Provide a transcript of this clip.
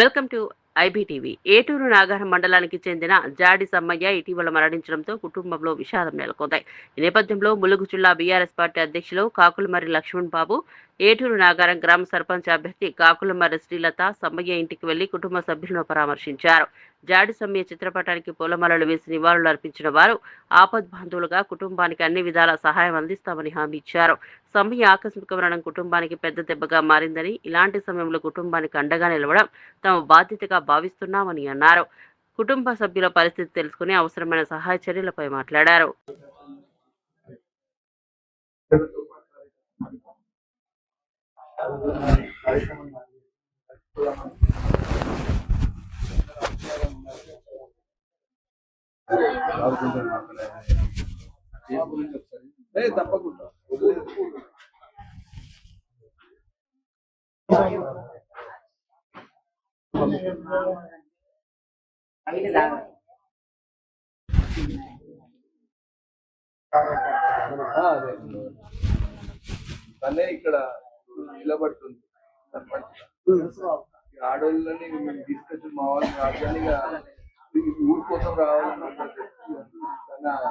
Welcome to IBTV. Eturu Nagaram మండలానికి చెందిన జాడి సమ్మయ్య ఇటీవల మరణించడంతో కుటుంబంలో విషాదం నెలకొంది. ఈ నేపథ్యంలో ములుగు జిల్లా బీఆర్ఎస్ పార్టీ అధ్యక్షులు కాకులమర్రి లక్ష్మణ్ బాబు ఏటూరు నాగారం గ్రామ సర్పంచ్ అభ్యర్థి కాకులమర్రి శ్రీలత సమ్మయ్య ఇంటికి వెళ్ళి కుటుంబ సభ్యులను పరామర్శించారు. జాడి సమ్మయ్య చిత్రపటానికి పూలమాలలు వేసి నివాళులు అర్పించిన వారు ఆపద్బాంధవులుగా కుటుంబానికి అన్ని విధాల సహాయం అందిస్తామని హామీ ఇచ్చారు. సమ్మయ్య ఆకస్మిక మరణం కుటుంబానికి పెద్ద దెబ్బగా మారిందని ఇలాంటి సమయంలో కుటుంబానికి అండగా నిలవడం తమ బాధ్యతగా భావిస్తున్నామని అన్నారు. కుటుంబ సభ్యుల పరిస్థితి తెలుసుకుని అవసరమైన సహాయ చర్యలపై మాట్లాడారు. తప్పకుండా అదే. తనే ఇక్కడ నిలబడుతుంది. ఆడోళ్ళని మేము తీసుకొచ్చి మా వాళ్ళు రాజధానిగా ఊరి కోసం రావాలని